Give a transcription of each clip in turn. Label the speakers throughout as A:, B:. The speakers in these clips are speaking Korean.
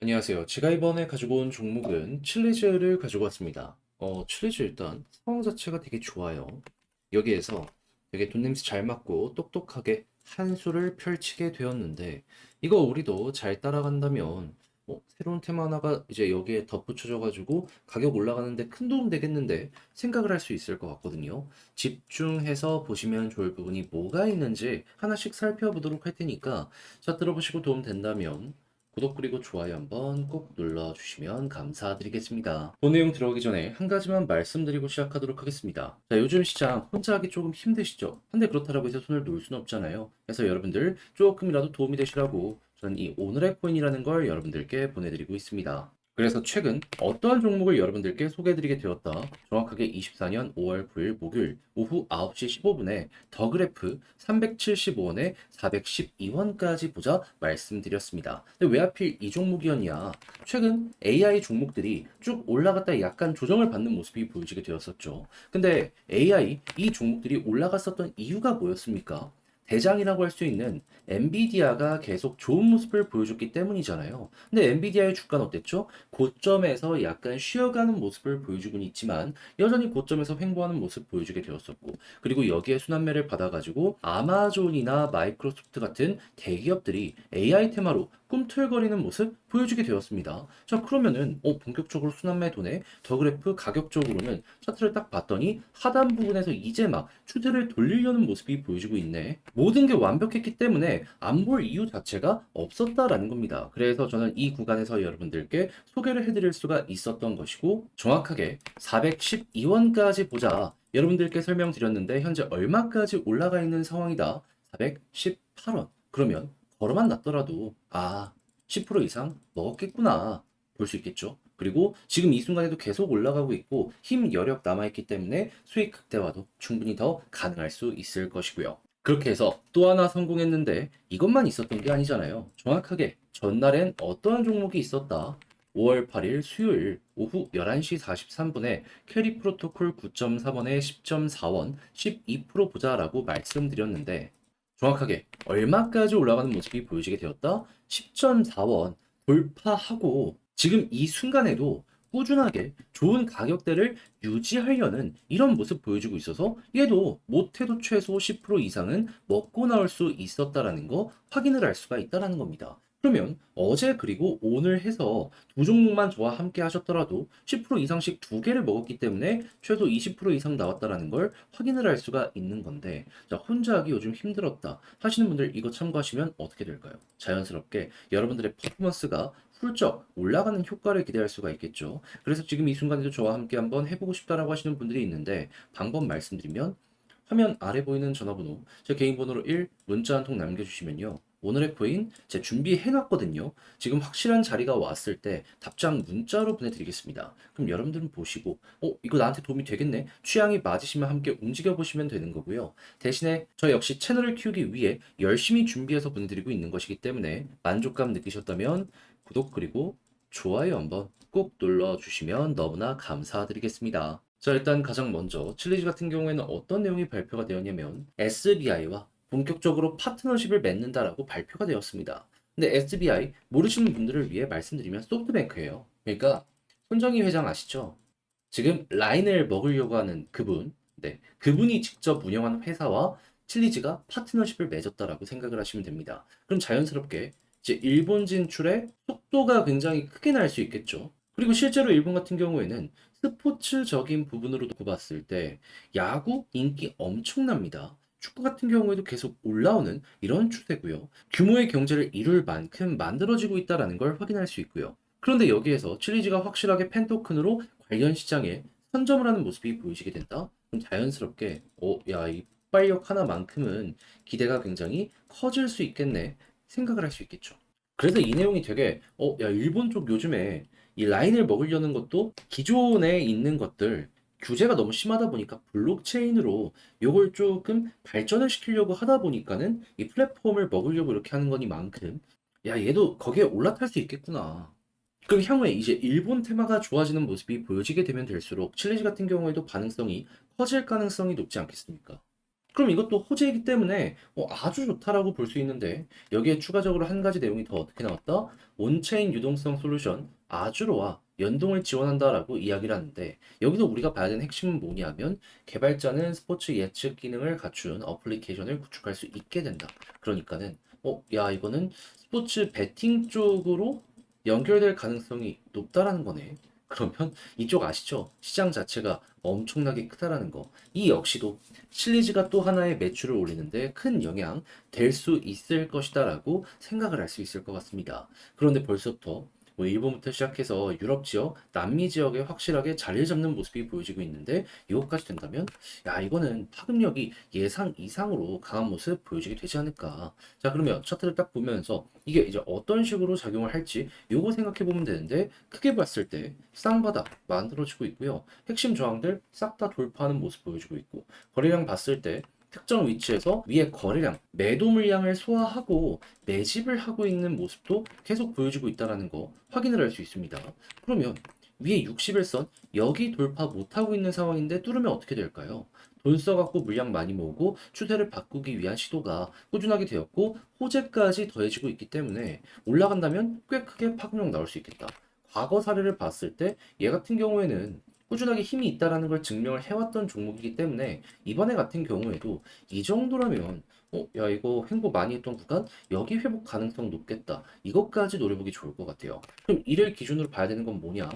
A: 안녕하세요. 제가 이번에 가지고 온 종목은 칠리즈를 가지고 왔습니다. 어, 칠리즈 일단 상황 자체가 되게 좋아요. 여기에서 되게 돈 냄새 잘 맡고 똑똑하게 한 수를 펼치게 되었는데 이거 우리도 잘 따라간다면 어, 새로운 테마 하나가 이제 여기에 덧붙여져 가지고 가격 올라가는데 큰 도움 되겠는데 생각을 할 수 있을 것 같거든요. 집중해서 보시면 좋을 부분이 뭐가 있는지 하나씩 살펴보도록 할 테니까 자 들어보시고 도움 된다면 구독 그리고 좋아요 한번 꼭 눌러주시면 감사드리겠습니다. 본 내용 들어가기 전에 한 가지만 말씀드리고 시작하도록 하겠습니다. 자, 요즘 시장 혼자 하기 조금 힘드시죠? 근데 그렇다고 해서 손을 놓을 수는 없잖아요. 그래서 여러분들 조금이라도 도움이 되시라고 저는 이 오늘의 코인이라는 걸 여러분들께 보내드리고 있습니다. 그래서 최근 어떠한 종목을 여러분들께 소개해드리게 되었다. 정확하게 24년 5월 9일 목요일 오후 9시 15분에 더 그래프 375원에 412원까지 보자 말씀드렸습니다. 근데 왜 하필 이 종목이었냐? 최근 AI 종목들이 쭉 올라갔다 약간 조정을 받는 모습이 보여지게 되었었죠. 근데 AI 이 종목들이 올라갔었던 이유가 뭐였습니까? 대장이라고 할 수 있는 엔비디아가 계속 좋은 모습을 보여줬기 때문이잖아요. 근데 엔비디아의 주가는 어땠죠? 고점에서 약간 쉬어가는 모습을 보여주곤 있지만 여전히 고점에서 횡보하는 모습 보여주게 되었었고 그리고 여기에 순환매를 받아가지고 아마존이나 마이크로소프트 같은 대기업들이 AI 테마로 꿈틀거리는 모습 보여주게 되었습니다. 자 그러면은 어, 본격적으로 순환매 돈에 더 그래프 가격적으로는 차트를 딱 봤더니 하단 부분에서 이제 막 추세를 돌리려는 모습이 보여지고 있네. 모든 게 완벽했기 때문에 안 볼 이유 자체가 없었다라는 겁니다. 그래서 저는 이 구간에서 여러분들께 소개를 해드릴 수가 있었던 것이고 정확하게 412원까지 보자 여러분들께 설명드렸는데 현재 얼마까지 올라가 있는 상황이다. 418원. 그러면 걸어만 놨더라도 아 10% 이상 먹었겠구나 볼 수 있겠죠. 그리고 지금 이 순간에도 계속 올라가고 있고 힘 여력 남아있기 때문에 수익 극대화도 충분히 더 가능할 수 있을 것이고요. 그렇게 해서 또 하나 성공했는데 이것만 있었던 게 아니잖아요. 정확하게 전날엔 어떠한 종목이 있었다. 5월 8일 수요일 오후 11시 43분에 캐리 프로토콜 9.4원에 10.4원 12% 보자라고 말씀드렸는데 정확하게 얼마까지 올라가는 모습이 보여지게 되었다? 10.4원 돌파하고 지금 이 순간에도 꾸준하게 좋은 가격대를 유지하려는 이런 모습 보여주고 있어서 얘도 못해도 최소 10% 이상은 먹고 나올 수 있었다라는 거 확인을 할 수가 있다라는 겁니다. 그러면 어제 그리고 오늘 해서 두 종목만 저와 함께 하셨더라도 10% 이상씩 두 개를 먹었기 때문에 최소 20% 이상 나왔다라는 걸 확인을 할 수가 있는 건데 자 혼자 하기 요즘 힘들었다 하시는 분들 이거 참고하시면 어떻게 될까요? 자연스럽게 여러분들의 퍼포먼스가 훌쩍 올라가는 효과를 기대할 수가 있겠죠. 그래서 지금 이 순간에도 저와 함께 한번 해보고 싶다라고 하시는 분들이 있는데 방법 말씀드리면 화면 아래 보이는 전화번호 제 개인 번호로 1 문자 한 통 남겨주시면요. 오늘의 코인 제가 준비해놨거든요. 지금 확실한 자리가 왔을 때 답장 문자로 보내드리겠습니다. 그럼 여러분들은 보시고 어 이거 나한테 도움이 되겠네. 취향이 맞으시면 함께 움직여 보시면 되는 거고요. 대신에 저 역시 채널을 키우기 위해 열심히 준비해서 보내드리고 있는 것이기 때문에 만족감 느끼셨다면 구독 그리고 좋아요 한번 꼭 눌러주시면 너무나 감사드리겠습니다. 자, 일단 가장 먼저 칠리즈 같은 경우에는 어떤 내용이 발표가 되었냐면 SBI와 본격적으로 파트너십을 맺는다라고 발표가 되었습니다. 근데 SBI 모르시는 분들을 위해 말씀드리면 소프트뱅크예요. 그러니까 손정희 회장 아시죠? 지금 라인을 먹으려고 하는 그분, 네, 그분이 직접 운영하는 회사와 칠리즈가 파트너십을 맺었다라고 생각을 하시면 됩니다. 그럼 자연스럽게 이제 일본 진출의 속도가 굉장히 크게 날 수 있겠죠. 그리고 실제로 일본 같은 경우에는 스포츠적인 부분으로 두고 봤을 때 야구 인기 엄청납니다. 축구 같은 경우에도 계속 올라오는 이런 추세고요. 규모의 경제를 이룰 만큼 만들어지고 있다는 걸 확인할 수 있고요. 그런데 여기에서 칠리즈가 확실하게 펜토큰으로 관련 시장에 선점을 하는 모습이 보이시게 된다? 그럼 자연스럽게 어, 야, 이 폭발력 하나만큼은 기대가 굉장히 커질 수 있겠네 생각을 할 수 있겠죠. 그래서 이 내용이 되게 어, 야, 일본 쪽 요즘에 이 라인을 먹으려는 것도 기존에 있는 것들 규제가 너무 심하다 보니까 블록체인으로 요걸 조금 발전을 시키려고 하다 보니까는 이 플랫폼을 먹으려고 이렇게 하는 거니만큼 야 얘도 거기에 올라탈 수 있겠구나. 그럼 향후에 이제 일본 테마가 좋아지는 모습이 보여지게 되면 될수록 칠레지 같은 경우에도 반응성이 커질 가능성이 높지 않겠습니까? 그럼 이것도 호재이기 때문에 어, 아주 좋다라고 볼 수 있는데 여기에 추가적으로 한 가지 내용이 더 어떻게 나왔다? 온체인 유동성 솔루션 아주로와 연동을 지원한다라고 이야기를 하는데 여기서 우리가 봐야 되는 핵심은 뭐냐면 개발자는 스포츠 예측 기능을 갖춘 어플리케이션을 구축할 수 있게 된다. 그러니까는 어, 야 이거는 스포츠 베팅 쪽으로 연결될 가능성이 높다라는 거네. 그러면 이쪽 아시죠? 시장 자체가 엄청나게 크다라는 거. 이 역시도 실리즈가 또 하나의 매출을 올리는데 큰 영향 될 수 있을 것이다라고 생각을 할 수 있을 것 같습니다. 그런데 벌써부터 뭐 일본부터 시작해서 유럽 지역, 남미 지역에 확실하게 자리를 잡는 모습이 보여지고 있는데 이것까지 된다면 야 이거는 파급력이 예상 이상으로 강한 모습 보여지게 되지 않을까. 자 그러면 차트를 딱 보면서 이게 이제 어떤 식으로 작용을 할지 요거 생각해 보면 되는데 크게 봤을 때 쌍바닥 만들어지고 있고요. 핵심 저항들 싹 다 돌파하는 모습 보여주고 있고 거래량 봤을 때 특정 위치에서 위에 거래량, 매도 물량을 소화하고 매집을 하고 있는 모습도 계속 보여주고 있다는 거 확인을 할 수 있습니다. 그러면 위에 60일선 여기 돌파 못하고 있는 상황인데 뚫으면 어떻게 될까요? 돈 써갖고 물량 많이 모으고 추세를 바꾸기 위한 시도가 꾸준하게 되었고 호재까지 더해지고 있기 때문에 올라간다면 꽤 크게 파급력 나올 수 있겠다. 과거 사례를 봤을 때 얘 같은 경우에는 꾸준하게 힘이 있다라는 걸 증명을 해왔던 종목이기 때문에 이번에 같은 경우에도 이 정도라면 어, 야 이거 횡보 많이 했던 구간 여기 회복 가능성 높겠다. 이것까지 노려보기 좋을 것 같아요. 그럼 이를 기준으로 봐야 되는 건 뭐냐?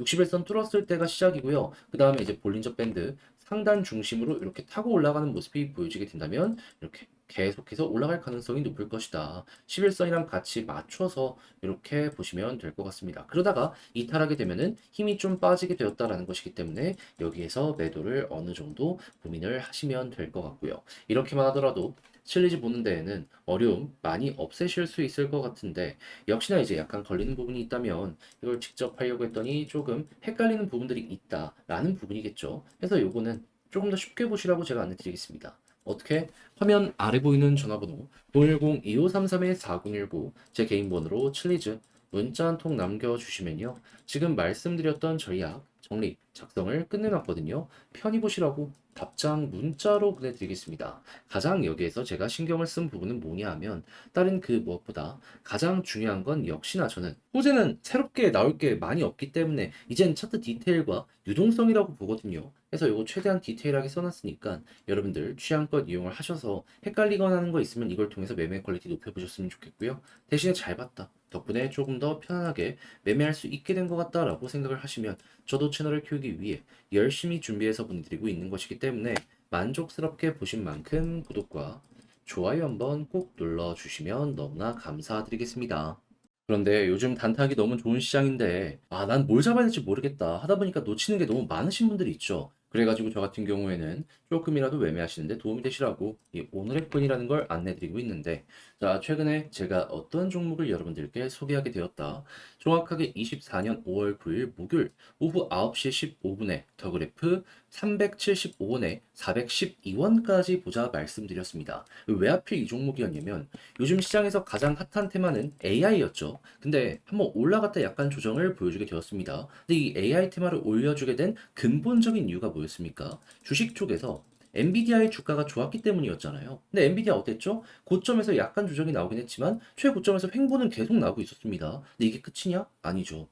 A: 60일선 뚫었을 때가 시작이고요. 그 다음에 이제 볼린저 밴드 상단 중심으로 이렇게 타고 올라가는 모습이 보여지게 된다면 이렇게 계속해서 올라갈 가능성이 높을 것이다. 11선이랑 같이 맞춰서 이렇게 보시면 될 것 같습니다. 그러다가 이탈하게 되면은 힘이 좀 빠지게 되었다라는 것이기 때문에 여기에서 매도를 어느 정도 고민을 하시면 될 것 같고요. 이렇게만 하더라도 실리지 보는 데에는 어려움 많이 없애실 수 있을 것 같은데 역시나 이제 약간 걸리는 부분이 있다면 이걸 직접 하려고 했더니 조금 헷갈리는 부분들이 있다라는 부분이겠죠. 그래서 요거는 조금 더 쉽게 보시라고 제가 안내 드리겠습니다. 어떻게? 화면 아래 보이는 전화번호 010-2533-4019 제 개인 번호로 칠리즈 문자 한 통 남겨주시면요. 지금 말씀드렸던 전략 정리 작성을 끝내놨거든요. 편히 보시라고 답장 문자로 보내드리겠습니다. 가장 여기에서 제가 신경을 쓴 부분은 뭐냐 하면 다른 그 무엇보다 가장 중요한 건 역시나 저는 호재는 새롭게 나올 게 많이 없기 때문에 이젠 차트 디테일과 유동성이라고 보거든요. 그래서 이거 최대한 디테일하게 써놨으니까 여러분들 취향껏 이용을 하셔서 헷갈리거나 하는 거 있으면 이걸 통해서 매매 퀄리티 높여보셨으면 좋겠고요. 대신에 잘 봤다. 덕분에 조금 더 편안하게 매매할 수 있게 된 것 같다라고 생각을 하시면 저도 채널을 키우기 위해 열심히 준비해서 보내드리고 있는 것이기 때문에 만족스럽게 보신 만큼 구독과 좋아요 한번 꼭 눌러주시면 너무나 감사드리겠습니다. 그런데 요즘 단타하기 너무 좋은 시장인데, 아, 난 뭘 잡아야 될지 모르겠다. 하다 보니까 놓치는 게 너무 많으신 분들이 있죠. 그래가지고 저 같은 경우에는 조금이라도 매매하시는데 도움이 되시라고 이 오늘의 끈이라는 걸 안내드리고 있는데, 자, 최근에 제가 어떤 종목을 여러분들께 소개하게 되었다. 정확하게 24년 5월 9일 목요일 오후 9시 15분에 더 그래프 375원에 412원까지 보자 말씀드렸습니다. 왜 하필 이 종목이었냐면 요즘 시장에서 가장 핫한 테마는 AI였죠. 근데 한번 올라갔다 약간 조정을 보여주게 되었습니다. 근데 이 AI 테마를 올려주게 된 근본적인 이유가 뭐였습니까? 주식 쪽에서 엔비디아의 주가가 좋았기 때문이었잖아요. 근데 엔비디아 어땠죠? 고점에서 약간 조정이 나오긴 했지만 최고점에서 횡보는 계속 나오고 있었습니다. 근데 이게 끝이냐? 아니죠.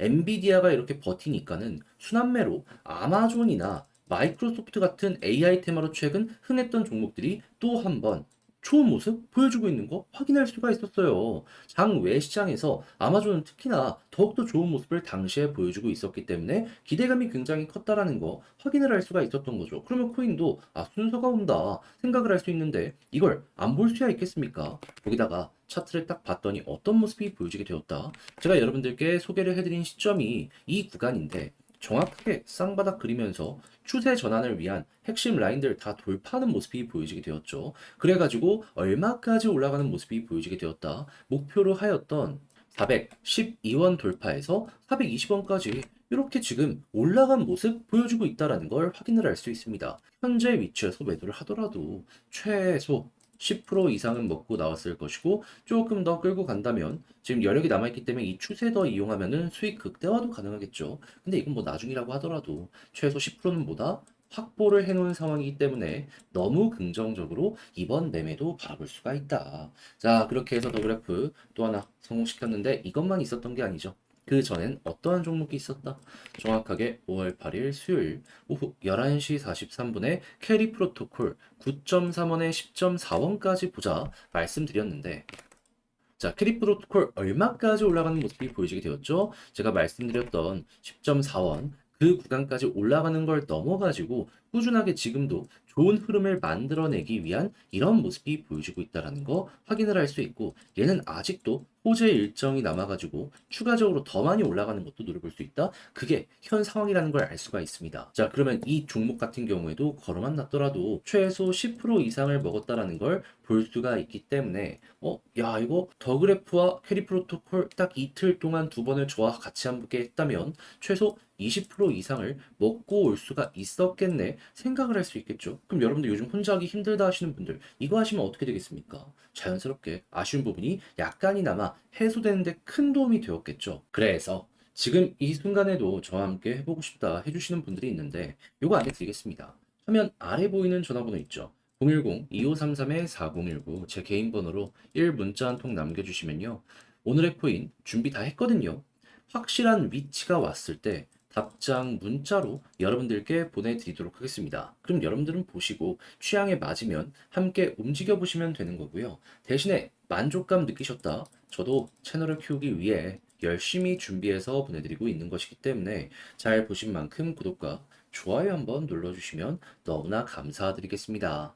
A: 엔비디아가 이렇게 버티니까는 순환매로 아마존이나 마이크로소프트 같은 AI 테마로 최근 흥했던 종목들이 또 한번 좋은 모습 보여주고 있는 거 확인할 수가 있었어요. 장외 시장에서 아마존은 특히나 더욱더 좋은 모습을 당시에 보여주고 있었기 때문에 기대감이 굉장히 컸다라는 거 확인을 할 수가 있었던 거죠. 그러면 코인도 아 순서가 온다 생각을 할 수 있는데 이걸 안 볼 수야 있겠습니까? 거기다가 차트를 딱 봤더니 어떤 모습이 보여지게 되었다. 제가 여러분들께 소개를 해드린 시점이 이 구간인데 정확하게 쌍바닥 그리면서 추세 전환을 위한 핵심 라인들 다 돌파하는 모습이 보여지게 되었죠. 그래가지고 얼마까지 올라가는 모습이 보여지게 되었다. 목표로 하였던 412원 돌파해서 420원까지 이렇게 지금 올라간 모습 보여주고 있다는 걸 확인을 할 수 있습니다. 현재 위치에서 매도를 하더라도 최소 10% 이상은 먹고 나왔을 것이고 조금 더 끌고 간다면 지금 여력이 남아있기 때문에 이 추세 더 이용하면은 수익 극대화도 가능하겠죠. 근데 이건 뭐 나중이라고 하더라도 최소 10%는 뭐다? 확보를 해놓은 상황이기 때문에 너무 긍정적으로 이번 매매도 바라볼 수가 있다. 자, 그렇게 해서 더 그래프 또 하나 성공시켰는데 이것만 있었던 게 아니죠. 그 전엔 어떠한 종목이 있었다? 정확하게 5월 8일 수요일 오후 11시 43분에 캐리 프로토콜 9.3원에 10.4원까지 보자 말씀드렸는데 자, 캐리 프로토콜 얼마까지 올라가는 모습이 보여지게 되었죠? 제가 말씀드렸던 10.4원 그 구간까지 올라가는 걸 넘어가지고 꾸준하게 지금도 좋은 흐름을 만들어내기 위한 이런 모습이 보여지고 있다는 거 확인을 할 수 있고 얘는 아직도 호재 일정이 남아가지고 추가적으로 더 많이 올라가는 것도 노려볼 수 있다. 그게 현 상황이라는 걸 알 수가 있습니다. 자, 그러면 이 종목 같은 경우에도 걸어만 놨더라도 최소 10% 이상을 먹었다라는 걸 볼 수가 있기 때문에 어, 야, 이거 더 그래프와 캐리 프로토콜 딱 이틀 동안 두 번을 저와 같이 함께 했다면 최소 20% 이상을 먹고 올 수가 있었겠네 생각을 할 수 있겠죠. 그럼 여러분들 요즘 혼자 하기 힘들다 하시는 분들 이거 하시면 어떻게 되겠습니까? 자연스럽게 아쉬운 부분이 약간이나마 해소되는데 큰 도움이 되었겠죠. 그래서 지금 이 순간에도 저와 함께 해보고 싶다 해주시는 분들이 있는데 요거 알려드리겠습니다. 화면 아래 보이는 전화번호 있죠. 010-2533-4019 제 개인 번호로 1 문자 한 통 남겨주시면요. 오늘의 코인 준비 다 했거든요. 확실한 위치가 왔을 때 답장 문자로 여러분들께 보내드리도록 하겠습니다. 그럼 여러분들은 보시고 취향에 맞으면 함께 움직여 보시면 되는 거고요. 대신에 만족감 느끼셨다. 저도 채널을 키우기 위해 열심히 준비해서 보내드리고 있는 것이기 때문에 잘 보신 만큼 구독과 좋아요 한번 눌러주시면 너무나 감사드리겠습니다.